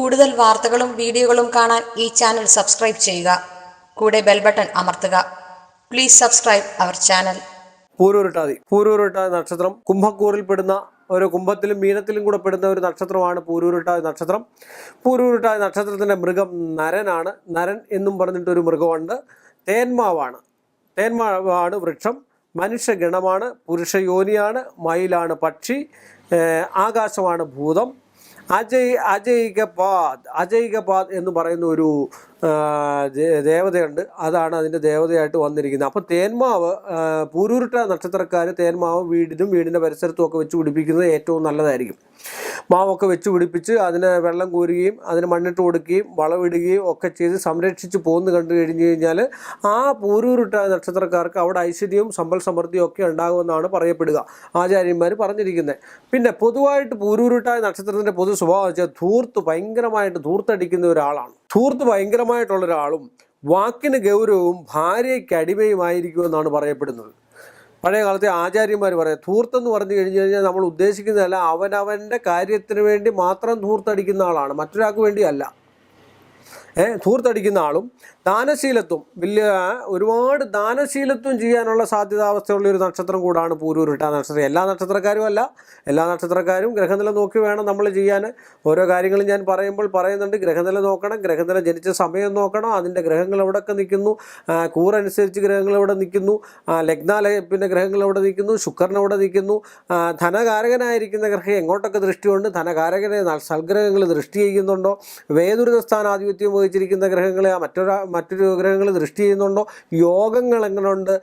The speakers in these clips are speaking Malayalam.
കൂടുതൽ വാർത്തകളും വീഡിയോകളും കാണാൻ ഈ ചാനൽ സബ്സ്ക്രൈബ് ചെയ്യുക. കൂടെ ബെൽ ബട്ടൺ അമർത്തുക. Please subscribe our channel. Pooruruttathi. Pooruruttathi നക്ഷത്രം. കുംഭക്കൂറിൽ പെടുന്ന ഒരു കുംഭത്തിലും മീനത്തിലും കൂടെ പെടുന്ന ഒരു നക്ഷത്രമാണ് പൂരൂരുട്ടാതി നക്ഷത്രം. പൂരൂരുട്ടാതി നക്ഷത്രത്തിന്റെ മൃഗം നരനാണ്. നരൻ എന്നും പറഞ്ഞിട്ടൊരു മൃഗമുണ്ട്. തേന്മാവാണ്. തേന്മാവാണ് വൃക്ഷം. മനുഷ്യഗണമാണ്. പുരുഷയോനിയാണ്. മയിലാണ് പക്ഷി. ആകാശമാണ് ഭൂതം. അജയ് അജയ്കപാദ് അജയ്കപാദ് എന്ന് പറയുന്ന ഒരു ദേവതയുണ്ട്. അതാണ് അതിന്റെ ദേവതയായിട്ട് വന്നിരിക്കുന്നത്. അപ്പോൾ തേന്മാവ് പൂരൂരുട്ട നക്ഷത്രക്കാർ തേന്മാവ് വീടിനും വീടിന്റെ പരിസരത്തും ഒക്കെ വെച്ച് പിടിപ്പിക്കുന്നത് ഏറ്റവും നല്ലതായിരിക്കും. മാവൊക്കെ വെച്ച് പിടിപ്പിച്ച് അതിന് വെള്ളം കോരുകയും അതിന് മണ്ണിട്ട് കൊടുക്കുകയും വളമിടുകയും ഒക്കെ ചെയ്ത് സംരക്ഷിച്ച് പോകുന്ന കണ്ടു കഴിഞ്ഞു കഴിഞ്ഞാൽ ആ പൂരൂരുട്ട നക്ഷത്രക്കാർക്ക് അവിടെ ഐശ്വര്യവും സമ്പൽ സമൃദ്ധിയും ഒക്കെ ഉണ്ടാകുമെന്നാണ് പറയപ്പെടുക. ആചാര്യന്മാർ പറഞ്ഞിരിക്കുന്നത് പിന്നെ പൊതുവായിട്ട് പൂരൂരുട്ടായ നക്ഷത്രത്തിന്റെ പൊതു സ്വഭാവം വെച്ചാൽ ധൂർത്ത് ഭയങ്കരമായിട്ട് ധൂർത്തടിക്കുന്ന ഒരാളാണ്. ധൂർത്ത് ഭയങ്കരമായിട്ടുള്ള ഒരാളും വാക്കിന് ഗൗരവവും ഭാര്യയ്ക്ക് അടിമയുമായിരിക്കുമെന്നാണ് പറയപ്പെടുന്നത്. പഴയ കാലത്തെ ആചാര്യന്മാർ പറയാം ധൂർത്തെന്ന് പറഞ്ഞു കഴിഞ്ഞു കഴിഞ്ഞാൽ നമ്മൾ ഉദ്ദേശിക്കുന്നതല്ല അവനവന്റെ കാര്യത്തിന് വേണ്ടി മാത്രം ധൂർത്തടിക്കുന്ന ആളാണ്. മറ്റൊരാൾക്ക് വേണ്ടിയല്ല. ധൂർത്തടിക്കുന്ന ആളും ദാനശീലത്വം വലിയ ഒരുപാട് ദാനശീലത്വം ചെയ്യാനുള്ള സാധ്യതാവസ്ഥയുള്ള ഒരു നക്ഷത്രം കൂടാണ് പൂരൂരുട്ട നക്ഷത്രം. എല്ലാ നക്ഷത്രക്കാരും അല്ല. എല്ലാ നക്ഷത്രക്കാരും ഗ്രഹനില നോക്കി വേണം നമ്മൾ ചെയ്യാൻ. ഓരോ കാര്യങ്ങളും ഞാൻ പറയുമ്പോൾ പറയുന്നുണ്ട്. ഗ്രഹനില നോക്കണം. ഗ്രഹനില ജനിച്ച സമയം നോക്കണം. അതിന്റെ ഗ്രഹങ്ങൾ എവിടെയൊക്കെ നിൽക്കുന്നു? കൂറനുസരിച്ച് ഗ്രഹങ്ങൾ എവിടെ നിൽക്കുന്നു? ലഗ്നാലയ ലഗ്നാല പിന്നെ ഗ്രഹങ്ങൾ എവിടെ നിൽക്കുന്നു? ശുക്രൻ എവിടെ നിൽക്കുന്നു? ധനകാരകനായിരിക്കുന്ന ഗ്രഹം എങ്ങോട്ടൊക്കെ ദൃഷ്ടിയുണ്ട്? ധനകാരകനെ സൽഗ്രഹങ്ങൾ ദൃഷ്ടി ചെയ്യുന്നുണ്ടോ? വേദുരിത സ്ഥാനാധിപത്യം വഹിച്ചിരിക്കുന്ന ഗ്രഹങ്ങളെ ആ മറ്റൊരു മറ്റൊരു ഗ്രഹങ്ങൾ ദൃഷ്ടി ചെയ്യുന്നുണ്ടോ? യോഗങ്ങൾ എങ്ങനെയുണ്ട്?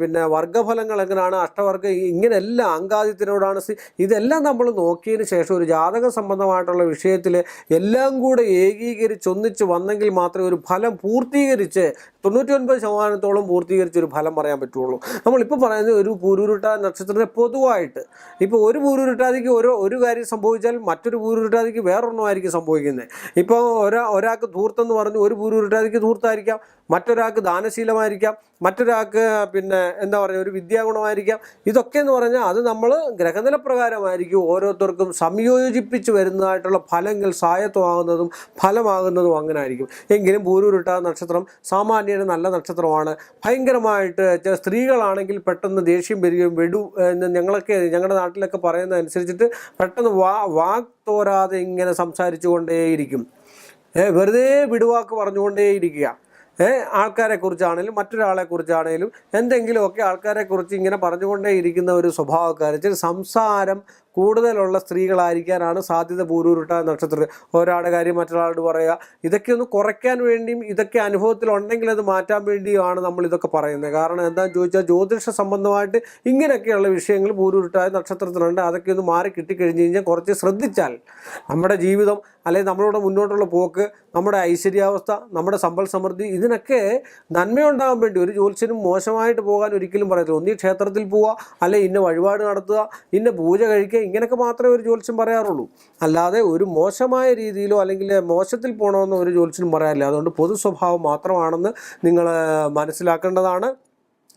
പിന്നെ വർഗഫലങ്ങൾ എങ്ങനെയാണ്? അഷ്ടവർഗ ഇങ്ങനെയെല്ലാം അങ്കാദിത്യനോടാണ് ഇതെല്ലാം നമ്മൾ നോക്കിയതിന് ശേഷം ഒരു ജാതക സംബന്ധമായിട്ടുള്ള വിഷയത്തിൽ എല്ലാം കൂടെ ഏകീകരിച്ച് ഒന്നിച്ച് വന്നെങ്കിൽ മാത്രമേ ഒരു ഫലം പൂർത്തീകരിച്ച് തൊണ്ണൂറ്റി ശതമാനത്തോളം പൂർത്തീകരിച്ച് ഒരു ഫലം പറയാൻ പറ്റുള്ളൂ. നമ്മളിപ്പോൾ പറയുന്നത് ഒരു പൂരുരുട്ട നക്ഷത്രത്തെ പൊതുവായിട്ട്. ഇപ്പോൾ ഒരു പൂരുരുട്ടാതിക്ക് ഓരോ ഒരു കാര്യം സംഭവിച്ചാൽ മറ്റൊരു പൂരുരുട്ടാതിക്ക് ആയിരിക്കും സംഭവിക്കുന്നത്. ഇപ്പോൾ ഒരാ ഒരാൾക്ക് ധൂർത്തെന്ന് പറഞ്ഞു ഒരു പൂരുരുട്ടാതിക്ക് ധൂർത്തായിരിക്കാം. മറ്റൊരാൾക്ക് ദാനശീലമായിരിക്കാം. മറ്റൊരാൾക്ക് പിന്നെ എന്താ പറയുക ഒരു വിദ്യാഗുണമായിരിക്കാം. ഇതൊക്കെ എന്ന് പറഞ്ഞാൽ അത് നമ്മൾ ഗ്രഹനില പ്രകാരമായിരിക്കും ഓരോരുത്തർക്കും സംയോജിപ്പിച്ച് വരുന്നതായിട്ടുള്ള ഫലങ്ങൾ സായത്വമാകുന്നതും ഫലമാകുന്നതും അങ്ങനെ ആയിരിക്കും എങ്കിലും പൂരൂരിട്ട നക്ഷത്രം സാമാന്യന് നല്ല നക്ഷത്രമാണ്. ഭയങ്കരമായിട്ട് സ്ത്രീകളാണെങ്കിൽ പെട്ടെന്ന് ദേഷ്യം വരികയും വെടു എന്ന് ഞങ്ങളൊക്കെ ഞങ്ങളുടെ നാട്ടിലൊക്കെ പറയുന്നതനുസരിച്ചിട്ട് പെട്ടെന്ന് വാ വാക്ക് തോരാതെ ഇങ്ങനെ സംസാരിച്ചു കൊണ്ടേയിരിക്കും. വെറുതെ വിടുവാക്ക് പറഞ്ഞുകൊണ്ടേയിരിക്കുക. ഏഹ് ആൾക്കാരെ കുറിച്ചാണേലും മറ്റൊരാളെ കുറിച്ചാണേലും എന്തെങ്കിലുമൊക്കെ ആൾക്കാരെ കുറിച്ച് ഇങ്ങനെ പറഞ്ഞുകൊണ്ടേ ഇരിക്കുന്ന ഒരു സ്വഭാവക്കാരൻ സംസാരം കൂടുതലുള്ള സ്ത്രീകളായിരിക്കാനാണ് സാധ്യത പൂരൂരുട്ട നക്ഷത്രത്തിൽ. ഒരാളുടെ കാര്യം മറ്റൊരാളോട് പറയുക. ഇതൊക്കെ ഒന്ന് കുറയ്ക്കാൻ വേണ്ടിയും ഇതൊക്കെ അനുഭവത്തിലുണ്ടെങ്കിൽ അത് മാറ്റാൻ വേണ്ടിയുമാണ് നമ്മൾ ഇതൊക്കെ പറയുന്നത്. കാരണം എന്താണെന്ന് ചോദിച്ചാൽ ജ്യോതിഷ സംബന്ധമായിട്ട് ഇങ്ങനെയൊക്കെയുള്ള വിഷയങ്ങൾ പൂരൂരുട്ടായ നക്ഷത്രത്തിലുണ്ട്. അതൊക്കെ ഒന്ന് മാറി കിട്ടിക്കഴിഞ്ഞ് കഴിഞ്ഞാൽ കുറച്ച് ശ്രദ്ധിച്ചാൽ നമ്മുടെ ജീവിതം അല്ലെങ്കിൽ നമ്മളുടെ മുന്നോട്ടുള്ള പോക്ക് നമ്മുടെ ഐശ്വര്യാവസ്ഥ നമ്മുടെ സമ്പൽ സമൃദ്ധി ഇതിനൊക്കെ നന്മയുണ്ടാകാൻ വേണ്ടി ഒരു ജ്യോത്സ്യനും മോശമായിട്ട് പോകാൻ ഒരിക്കലും പറയത്തില്ല. ഒന്നീ ക്ഷേത്രത്തിൽ പോവുക അല്ലെ ഇന്ന വഴിപാട് നടത്തുക ഇന്ന പൂജ കഴിക്കുക ഇങ്ങനെയൊക്കെ മാത്രമേ ഒരു ജ്യോത്സ്യം പറയാറുള്ളൂ. അല്ലാതെ ഒരു മോശമായ രീതിയിലോ അല്ലെങ്കിൽ മോശത്തിൽ പോകണമെന്ന് ഒരു ജ്യോത്സ്യനും പറയാറില്ല അതുകൊണ്ട് പൊതു സ്വഭാവം മാത്രമാണെന്ന് നിങ്ങൾ മനസ്സിലാക്കേണ്ടതാണ്.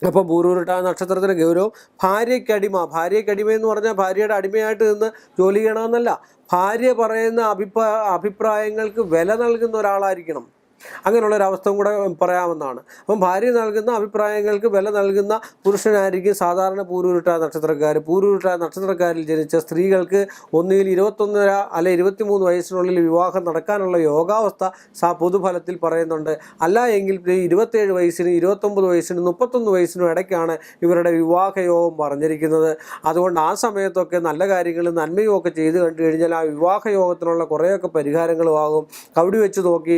അപ്പം പൂരൂരുട്ട നക്ഷത്രത്തിന് ഗൗരവം ഭാര്യയ്ക്കടിമ ഭാര്യയ്ക്ക് അടിമ. എന്ന് പറഞ്ഞാൽ ഭാര്യയുടെ അടിമയായിട്ട് നിന്ന് ജോലി ചെയ്യണമെന്നല്ല. ഭാര്യ പറയുന്ന അഭിപ്രായ അഭിപ്രായങ്ങൾക്ക് വില നൽകുന്ന ഒരാളായിരിക്കണം. അങ്ങനെയുള്ള ഒരവസ്ഥ കൂടെ പറയാമെന്നാണ് അപ്പം ഭാര്യ നൽകുന്ന അഭിപ്രായങ്ങൾക്ക് വില നൽകുന്ന പുരുഷനായിരിക്കും സാധാരണ പൂരൂരുട്ടായ നക്ഷത്രക്കാർ പൂരൂരുട്ടായ നക്ഷത്രക്കാരിൽ ജനിച്ച സ്ത്രീകൾക്ക് ഒന്നിൽ ഇരുപത്തൊന്നര അല്ലെ ഇരുപത്തിമൂന്ന് വയസ്സിനുള്ളിൽ വിവാഹം നടക്കാനുള്ള യോഗാവസ്ഥ സാ പൊതുഫലത്തിൽ പറയുന്നുണ്ട്. അല്ല എങ്കിൽ ഇരുപത്തേഴ് വയസ്സിനും ഇരുപത്തൊമ്പത് വയസ്സിനും മുപ്പത്തൊന്ന് വയസ്സിനും ഇടയ്ക്കാണ് ഇവരുടെ വിവാഹ യോഗം പറഞ്ഞിരിക്കുന്നത്. അതുകൊണ്ട് ആ സമയത്തൊക്കെ നല്ല കാര്യങ്ങൾ നന്മയും ഒക്കെ ചെയ്ത് കണ്ടു കഴിഞ്ഞാൽ ആ വിവാഹയോഗത്തിനുള്ള കുറേയൊക്കെ പരിഹാരങ്ങളും ആകും. കവടി വെച്ച് നോക്കി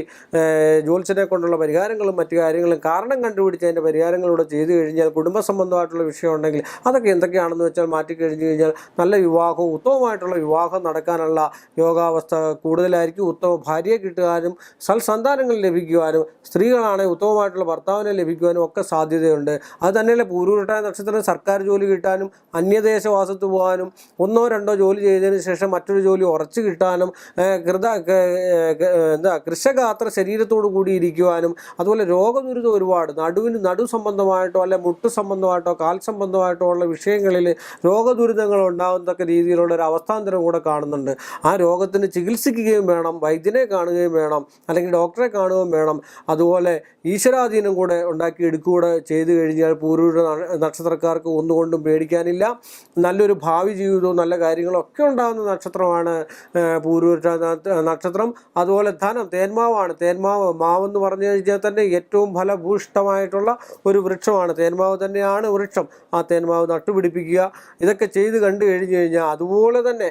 ഏഹ്, ജ്യോത്സ്യനെ കൊണ്ടുള്ള പരിഹാരങ്ങളും മറ്റു കാര്യങ്ങളും കാരണം കണ്ടുപിടിച്ച് അതിന്റെ പരിഹാരങ്ങളൂടെ ചെയ്തു കഴിഞ്ഞാൽ കുടുംബ സംബന്ധമായിട്ടുള്ള വിഷയം ഉണ്ടെങ്കിൽ അതൊക്കെ എന്തൊക്കെയാണെന്ന് വെച്ചാൽ മാറ്റി കഴിഞ്ഞു കഴിഞ്ഞാൽ നല്ല വിവാഹവും ഉത്തമമായിട്ടുള്ള വിവാഹം നടക്കാനുള്ള യോഗാവസ്ഥ കൂടുതലായിരിക്കും. ഉത്തമ ഭാര്യയെ കിട്ടുവാനും സൽസന്താനങ്ങൾ ലഭിക്കുവാനും സ്ത്രീകളാണെങ്കിൽ ഉത്തമമായിട്ടുള്ള ഭർത്താവിനെ ലഭിക്കുവാനും ഒക്കെ സാധ്യതയുണ്ട്. അത് തന്നെയല്ല പൂരൂരട്ടായ നക്ഷത്രം സർക്കാർ ജോലി കിട്ടാനും അന്യദേശവാസത്ത് പോകാനും ഒന്നോ രണ്ടോ ജോലി ചെയ്തതിന് ശേഷം മറ്റൊരു ജോലി ഉറച്ചു കിട്ടാനും കൃത എന്താ കൃഷകാത്ര ശരീരത്തോട് ആരോഗ്യത്തോടു കൂടി ഇരിക്കുവാനും അതുപോലെ രോഗദുരിതം ഒരുപാട് നടുവിന് നടു സംബന്ധമായിട്ടോ അല്ലെ മുട്ട് സംബന്ധമായിട്ടോ കാൽ സംബന്ധമായിട്ടോ ഉള്ള വിഷയങ്ങളിൽ രോഗദുരിതങ്ങൾ ഉണ്ടാകുന്നതൊക്കെ രീതിയിലുള്ള ഒരു അവസ്ഥാന്തരം കൂടെ കാണുന്നുണ്ട്. ആ രോഗത്തിന് ചികിത്സിക്കുകയും വേണം വൈദ്യനെ കാണുകയും വേണം അല്ലെങ്കിൽ ഡോക്ടറെ കാണുകയും വേണം. അതുപോലെ ഈശ്വരാധീനം കൂടെ ഉണ്ടാക്കി എടുക്കുകയൂടെ ചെയ്തു കഴിഞ്ഞാൽ പൂരൂര നക്ഷത്രക്കാർക്ക് ഒന്നുകൊണ്ടും പേടിക്കാനില്ല. നല്ലൊരു ഭാവി ജീവിതവും നല്ല കാര്യങ്ങളും ഒക്കെ ഉണ്ടാകുന്ന നക്ഷത്രമാണ് പൂരൂര നക്ഷത്രം. അതുപോലെ ധനം തേന്മാവാണ് തേന്മാവ് മാവെന്ന് പറഞ്ഞു കഴിഞ്ഞാൽ തന്നെ ഏറ്റവും ഫലഭൂഷ്ടമായിട്ടുള്ള ഒരു വൃക്ഷമാണ്. തേന്മാവ് തന്നെയാണ് വൃക്ഷം. ആ തേന്മാവ് നട്ടുപിടിപ്പിക്കുക ഇതൊക്കെ ചെയ്ത് കണ്ടു കഴിഞ്ഞു കഴിഞ്ഞാൽ അതുപോലെ തന്നെ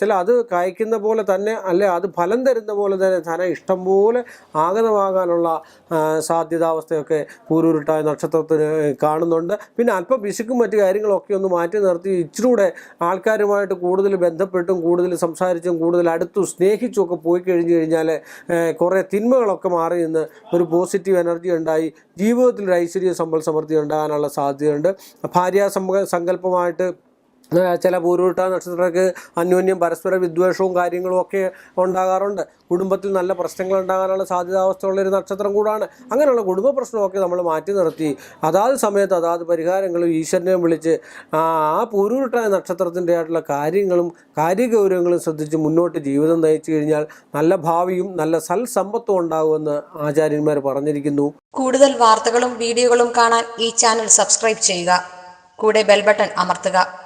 ചില അത് കായ്ക്കുന്ന പോലെ തന്നെ അല്ലെ അത് ഫലം തരുന്ന പോലെ തന്നെ ധനം ഇഷ്ടം പോലെ ആഗതമാകാനുള്ള സാധ്യതാവസ്ഥയൊക്കെ കൂരുരുട്ടായ നക്ഷത്രത്തിന് കാണുന്നുണ്ട്. പിന്നെ അല്പം പിശുക്കും മറ്റു കാര്യങ്ങളൊക്കെ ഒന്ന് മാറ്റി നിർത്തി ഇച്ചിരൂടെ ആൾക്കാരുമായിട്ട് കൂടുതൽ ബന്ധപ്പെട്ടും കൂടുതൽ സംസാരിച്ചും കൂടുതൽ അടുത്തും സ്നേഹിച്ചും ഒക്കെ പോയി കഴിഞ്ഞു കഴിഞ്ഞാൽ കുറേ തിന്മകളൊക്കെ മാറി നിന്ന് ഒരു പോസിറ്റീവ് എനർജി ഉണ്ടായി. ജീവിതത്തിൽ ഒരു ഐശ്വര്യ സമ്പൽ സമൃദ്ധി ഉണ്ടാകാനുള്ള സാധ്യതയുണ്ട്. ഭാര്യ സങ്കല്പമായിട്ട് ആ, ചില പൂരുവിട്ട നക്ഷത്രങ്ങൾക്ക് അന്യോന്യം പരസ്പര വിദ്വേഷവും കാര്യങ്ങളും ഒക്കെ ഉണ്ടാകാറുണ്ട്. കുടുംബത്തിൽ നല്ല പ്രശ്നങ്ങൾ ഉണ്ടാകാനുള്ള സാധ്യതാവസ്ഥയുള്ള ഒരു നക്ഷത്രം കൂടാണ്. അങ്ങനെയുള്ള കുടുംബ പ്രശ്നമൊക്കെ നമ്മൾ മാറ്റി നിർത്തി. അതാത് സമയത്ത് അതാത് പരിഹാരങ്ങളും ഈശ്വരനെയും വിളിച്ച് ആ ആ പൂരുവിട്ട നക്ഷത്രത്തിന്റെ ആയിട്ടുള്ള കാര്യങ്ങളും കാര്യഗൗരവങ്ങളും ശ്രദ്ധിച്ച് മുന്നോട്ട് ജീവിതം നയിച്ചു കഴിഞ്ഞാൽ നല്ല ഭാവിയും നല്ല സൽസമ്പത്തും ഉണ്ടാകുമെന്ന് ആചാര്യന്മാർ പറഞ്ഞിരിക്കുന്നു. കൂടുതൽ വാർത്തകളും വീഡിയോകളും കാണാൻ ഈ ചാനൽ സബ്സ്ക്രൈബ് ചെയ്യുക. കൂടെ ബെൽബട്ടൺ അമർത്തുക.